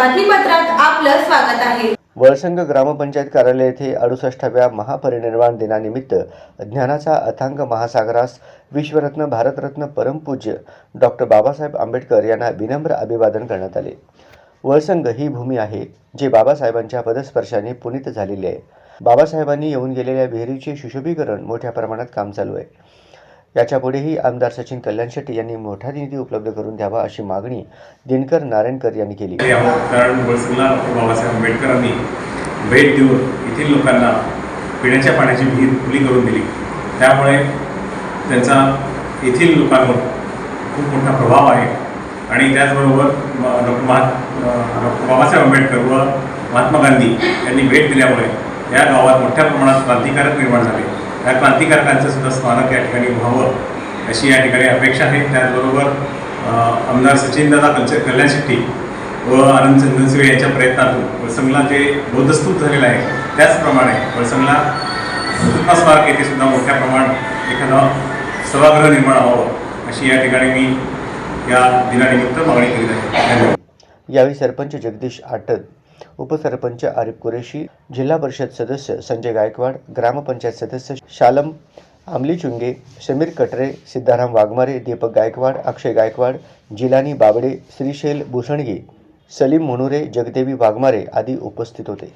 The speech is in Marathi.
आपलं स्वागत आहे. वळसंग ग्रामपंचायत कार्यालय येथे अडुसष्टाव्या महापरिनिर्वाण दिनानिमित्त ज्ञानाचा अथांग महासागरास विश्वरत्न भारतरत्न परमपूज्य डॉक्टर बाबासाहेब आंबेडकर यांना विनम्र अभिवादन करण्यात आले. वळसंग ही भूमी आहे जे बाबासाहेबांच्या पदस्पर्शाने पुनीत झालेली आहे. बाबासाहेबांनी येऊन गेलेल्या विहिरीचे सुशोभीकरण मोठ्या प्रमाणात काम चालू आहे. याच्यापुढेही आमदार सचिन कल्याण शेट्टी यांनी मोठा निधी उपलब्ध करून द्यावा अशी मागणी दिनकर नारायणकर यांनी केली. कारण वळसंगला बाबासाहेब आंबेडकरांनी भेट देऊन येथील लोकांना पिण्याच्या पाण्याची विहीर खुली करून दिली. त्यामुळे त्यांचा येथील लोकांवर खूप मोठा प्रभाव आहे. आणि त्याचबरोबर डॉक्टर महा डॉक्टर बाबासाहेब आंबेडकर व महात्मा गांधी यांनी भेट दिल्यामुळे या गावात मोठ्या प्रमाणात क्रांतिकारक निर्माण झाले. त्या क्रांतिकारकांचं सुद्धा स्मारक या ठिकाणी व्हावं अशी या ठिकाणी अपेक्षा आहे. त्याचबरोबर आमदार सचिनदादा कल्चर कल्याण शेट्टी व आनंद चंदनसिंह यांच्या प्रयत्नातून वळसंगला जे बौद्धस्तूप झालेलं आहे त्याचप्रमाणे वळसंगला हुतात्मा स्मारक येथे सुद्धा मोठ्या प्रमाणात एखादा सभागृह निर्माण व्हावं अशी या ठिकाणी मी या दिनानिमित्त मागणी करीत आहे. धन्यवाद. यावेळी सरपंच जगदीश आटत उपसरपंच आरिफ कुरेशी जिल्हा परिषद सदस्य संजय गायकवाड ग्रामपंचायत सदस्य शालम आमली चुंगे समीर कटरे सिद्धाराम वाघमारे दीपक गायकवाड अक्षय गायकवाड जिलानी बाबडे श्रीशैल भूषणगे सलीम मुनुरे जगदेवी वाघमारे आदी उपस्थित होते.